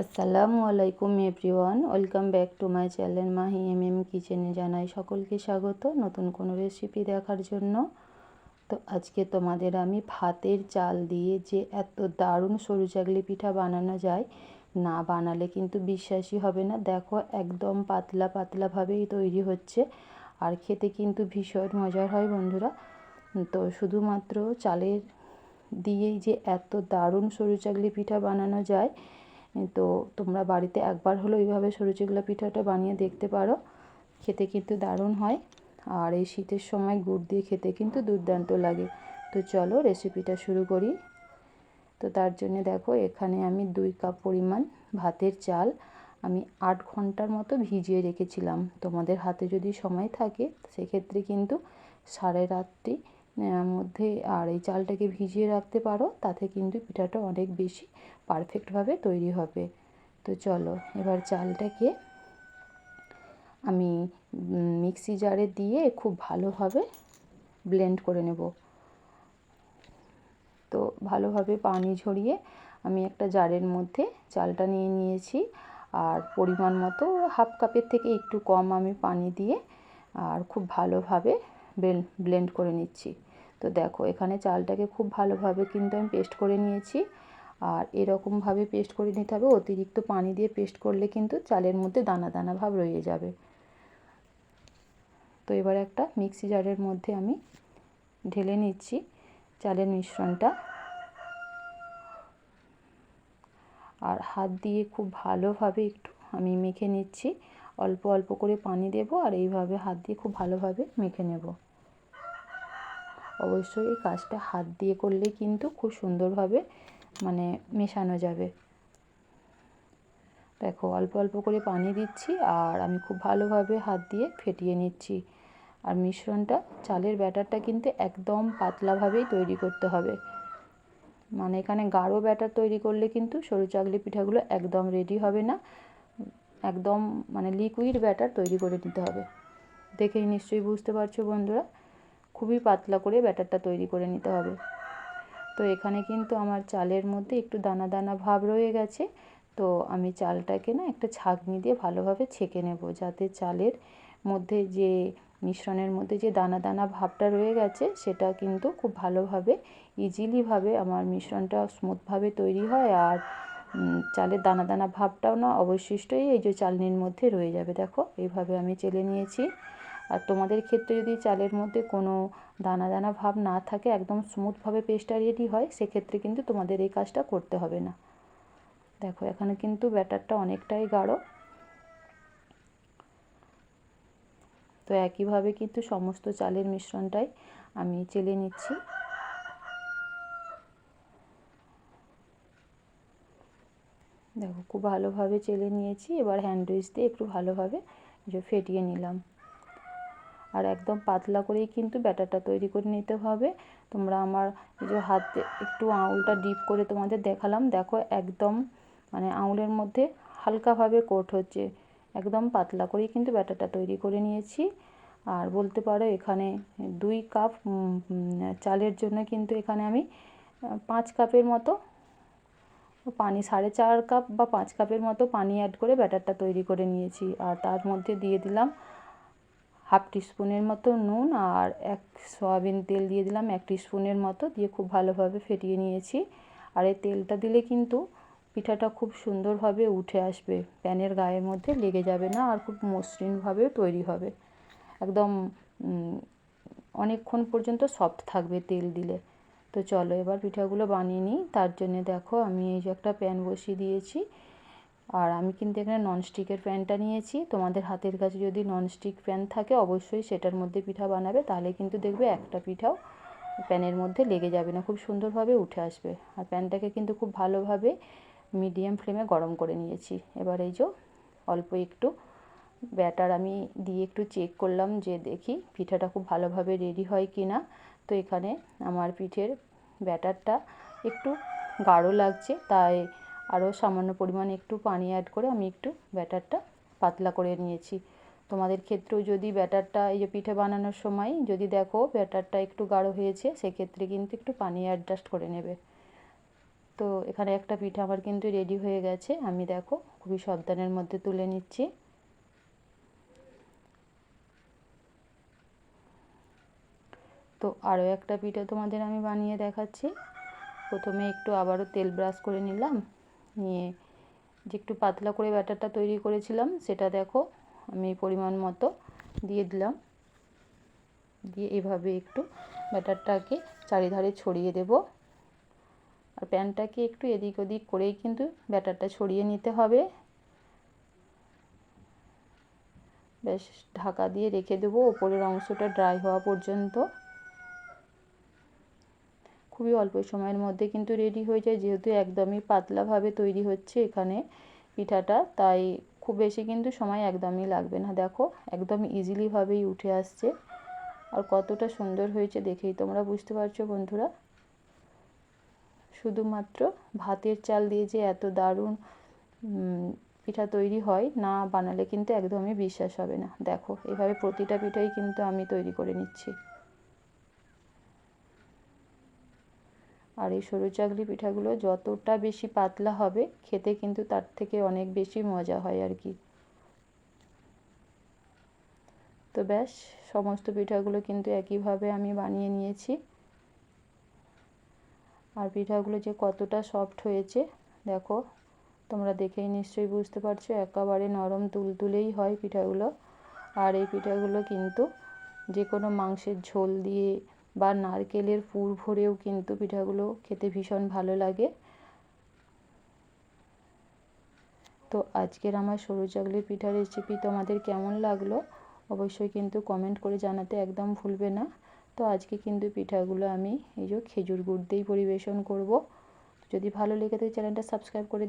আসসালামু আলাইকুম everyone, welcome back to my channel Mahi M M কিচেনে জানাই সকলকে স্বাগত নতুন কোনো রেসিপি দেখার জন্য। তো আজকে তোমাদের আমি ভাতের চাল দিয়ে যে এত দারুণ সরু চাগলি পিঠা বানানো যায়, না বানালে কিন্তু বিশ্বাসই হবে না। দেখো একদম পাতলা পাতলাভাবেই তৈরি হচ্ছে, আর খেতে কিন্তু ভীষণ মজার হয় বন্ধুরা। তো শুধুমাত্র চালের দিয়েই যে এত দারুণ সরু চাগলি পিঠা বানানো যায় তো তোমরা বাড়িতে একবার হলো এইভাবে সরু চিগলা পিঠাটা বানিয়ে দেখতে পারো। খেতে কিন্তু দারুণ হয়। আর এই শীতের সময় গুড় দিয়ে খেতে কিন্তু দুর্দান্ত লাগে। তো চলো রেসিপিটা শুরু করি। তো তার জন্য দেখো, এখানে আমি দুই কাপ পরিমাণ ভাতের চাল আমি আট ঘণ্টার মতো ভিজিয়ে রেখেছিলাম। তোমাদের হাতে যদি সময় থাকে, সেক্ষেত্রে কিন্তু সাড়ে রাতটি মধ্যে আর এই চালটাকে ভিজিয়ে রাখতে পারো, তাতে কিন্তু পিঠাটা অনেক বেশি পারফেক্টভাবে তৈরি হবে। তো চলো, এবার চালটাকে আমি মিক্সি জারে দিয়ে খুব ভালোভাবে ব্লেন্ড করে নেব। তো ভালোভাবে পানি ঝরিয়ে আমি একটা জারের মধ্যে চালটা নিয়ে নিয়েছি, আর পরিমাণ মতো হাফ কাপের থেকে একটু কম আমি পানি দিয়ে আর খুব ভালোভাবে ব্লেন্ড করে নিচ্ছি। তো দেখো, এখানে চালটাকে খুব ভালোভাবে কিন্তু আমি পেস্ট করে নিয়েছি। আর এরকমভাবে পেস্ট করে নিতে হবে, অতিরিক্ত পানি দিয়ে পেস্ট করলে কিন্তু চালের মধ্যে দানা দানা ভাব রয়ে যাবে। তো এবার একটা মিক্সি জারের মধ্যে আমি ঢেলে নিচ্ছি চালের মিশ্রণটা। আর হাত দিয়ে খুব ভালোভাবে একটু আমি মেখে নিচ্ছি। অল্প অল্প করে পানি দেব আর এইভাবে হাত দিয়ে খুব ভালোভাবে মেখে নেব। অবশ্যই এই কাজটা হাত দিয়ে করলে কিন্তু খুব সুন্দরভাবে মানে মেশানো যাবে। দেখো, অল্প অল্প করে পানি দিচ্ছি আর আমি খুব ভালোভাবে হাত দিয়ে ফেটিয়ে নিচ্ছি। আর মিশ্রণটা, চালের ব্যাটারটা কিন্তু একদম পাতলাভাবেই তৈরি করতে হবে। মানে এখানে গাঢ় ব্যাটার তৈরি করলে কিন্তু সরু চাকলি পিঠাগুলো একদম রেডি হবে না। একদম মানে লিকুইড ব্যাটার তৈরি করে নিতে হবে। দেখেই নিশ্চয়ই বুঝতে পারছ বন্ধুরা। খুবই পাতলা করে ব্যাটারটা তৈরি করে নিতে হবে। তো এখানে কিন্তু আমার চালের মধ্যে একটু দানা দানা ভাব রয়ে গেছে। তো আমি চালটাকে না একটা ছাঁকনি দিয়ে ভালোভাবে ছেঁকে নেব যাতে চালের মধ্যে যে মিশ্রণের মধ্যে যে দানা দানা ভাবটা রয়ে গেছে সেটা কিন্তু খুব ভালোভাবে ইজিলিভাবে আমার মিশ্রণটা স্মুথভাবে তৈরি হয় আর চালের দানা দানা ভাবটাও না অবশিষ্টই এই যে চালনির মধ্যে রয়ে যাবে। দেখো, এইভাবে আমি চেলে নিয়েছি। আর তোমাদের ক্ষেত্রে যদি চালের মধ্যে কোনো দানা দানা ভাব না থাকে, একদম স্মুথভাবে পেস্টটা রেডি হয়, সেক্ষেত্রে কিন্তু তোমাদের এই কাজটা করতে হবে না। দেখো, এখানে কিন্তু ব্যাটারটা অনেকটাই গাঢ়। তো একইভাবে কিন্তু সমস্ত চালের মিশ্রণটাই আমি চেলে নিচ্ছি। দেখো, খুব ভালোভাবে চেলে নিয়েছি, এবার হ্যান্ড দিয়ে একটু ভালোভাবে ফেটিয়ে নিলাম। আর একদম পাতলা করেই কিন্তু ব্যাটারটা তৈরি করে নিতে হবে। তোমরা আমার যে হাতে একটু আঙুলটা ডিপ করে তোমাদের দেখালাম। দেখো একদম মানে আঙুলের মধ্যে হালকাভাবে কোট হচ্ছে। একদম পাতলা করেই কিন্তু ব্যাটারটা তৈরি করে নিয়েছি। আর বলতে পারো এখানে দুই কাপ চালের জন্য কিন্তু এখানে আমি পাঁচ কাপের মতো পানি, সাড়ে চার কাপ বা পাঁচ কাপের মতো পানি অ্যাড করে ব্যাটারটা তৈরি করে নিয়েছি। আর তার মধ্যে দিয়ে দিলাম হাফ টিস্পুনের মতো নুন আর এক সয়াবিন তেল দিয়ে দিলাম, এক টিস্পুনের মতো, দিয়ে খুব ভালোভাবে ফেটিয়ে নিয়েছি। আর এই তেলটা দিলে কিন্তু পিঠাটা খুব সুন্দরভাবে উঠে আসবে, প্যানের গায়ের মধ্যে লেগে যাবে না আর খুব মসৃণভাবে তৈরি হবে। একদম অনেকক্ষণ পর্যন্ত সফট থাকবে তেল দিলে। তো চলো এবার পিঠাগুলো বানিয়ে নিই। তার জন্য দেখো আমি এই যে একটা প্যান বসিয়ে দিয়েছি। আর আমি কিন্তু এখানে ননস্টিকের প্যানটা নিয়েছি। তোমাদের হাতের কাছে যদি ননস্টিক প্যান থাকে, অবশ্যই সেটার মধ্যে পিঠা বানাবে। তাহলে কিন্তু দেখবে একটা পিঠাও প্যানের মধ্যে লেগে যাবে না, খুব সুন্দরভাবে উঠে আসবে। আর প্যানটাকে কিন্তু খুব ভালোভাবে মিডিয়াম ফ্লেমে গরম করে নিয়েছি। এবার এই যে অল্প একটু ব্যাটার আমি দিয়ে একটু চেক করলাম যে দেখি পিঠাটা খুব ভালোভাবে রেডি হয় কি না তো এখানে আমার পিঠের ব্যাটারটা একটু গাঢ় লাগছে, তাই আরও সামান্য পরিমাণে একটু পানি অ্যাড করে আমি একটু ব্যাটারটা পাতলা করে নিয়েছি। তোমাদের ক্ষেত্রেও যদি ব্যাটারটা, এই যে পিঠে বানানোর সময় যদি দেখো ব্যাটারটা একটু গাঢ় হয়েছে, সেক্ষেত্রে কিন্তু একটু পানি অ্যাডজাস্ট করে নেবে। তো এখানে একটা পিঠা আমার কিন্তু রেডি হয়ে গেছে। আমি দেখো খুবই সাবধানের মধ্যে তুলে নিচ্ছি। তো আরও একটা পিঠা তোমাদের আমি বানিয়ে দেখাচ্ছি। প্রথমে একটু আবারও তেল ব্রাশ করে নিলাম। নিয়ে যে একটু পাতলা করে ব্যাটারটা তৈরি করেছিলাম, সেটা দেখো আমি পরিমাণ মতো দিয়ে দিলাম। দিয়ে এভাবে একটু ব্যাটারটাকে চারিধারে ছড়িয়ে দেব। আর প্যানটাকে একটু এদিক ওদিক করেই কিন্তু ব্যাটারটা ছড়িয়ে নিতে হবে। বেশ ঢাকা দিয়ে রেখে দেবো। ওপরের অংশটা ড্রাই হওয়া পর্যন্ত। খুবই অল্প সময়ের মধ্যে কিন্তু রেডি হয়ে যায়। যেহেতু একদমই পাতলাভাবে তৈরি হচ্ছে এখানে পিঠাটা, তাই খুব বেশি কিন্তু সময় একদমই লাগবে না। দেখো, একদম ইজিলিভাবেই উঠে আসছে। আর কতটা সুন্দর হয়েছে দেখেই তোমরা বুঝতে পারছ বন্ধুরা। শুধুমাত্র ভাতের চাল দিয়ে যে এত দারুণ পিঠা তৈরি হয়, না বানালে কিন্তু একদমই বিশ্বাস হবে না। দেখো, এভাবে প্রতিটা পিঠাই কিন্তু আমি তৈরি করে নিচ্ছি। আর এই সরু চাকলি পিঠাগুলো যতটা বেশি পাতলা হবে, খেতে কিন্তু তার থেকে অনেক বেশি মজা হয় আর কি। তো ব্যাস, সমস্ত পিঠাগুলো কিন্তু একইভাবে আমি বানিয়ে নিয়েছি। আর পিঠাগুলো যে কতটা সফট হয়েছে, দেখো, তোমরা দেখেই নিশ্চয়ই বুঝতে পারছ, একেবারে নরম তুলতুলেই হয় পিঠাগুলো। আর এই পিঠাগুলো কিন্তু যে কোনো মাংসের ঝোল দিয়ে বা নারকেলের পুর ভরেও কিন্তু পিঠাগুলো খেতে ভীষণ ভালো লাগে। তো আজকের আমার সরু চাকলির পিঠা রেসিপি তোমাদের কেমন লাগল? অবশ্যই কিন্তু কমেন্ট করে জানাতে একদম ভুলবে না। তো আজকে কিন্তু পিঠাগুলো আমি এই যে খেজুর গুড় দিয়েই পরিবেশন করব। যদি ভালো লেগে থাকে চ্যানেলটা সাবস্ক্রাইব করে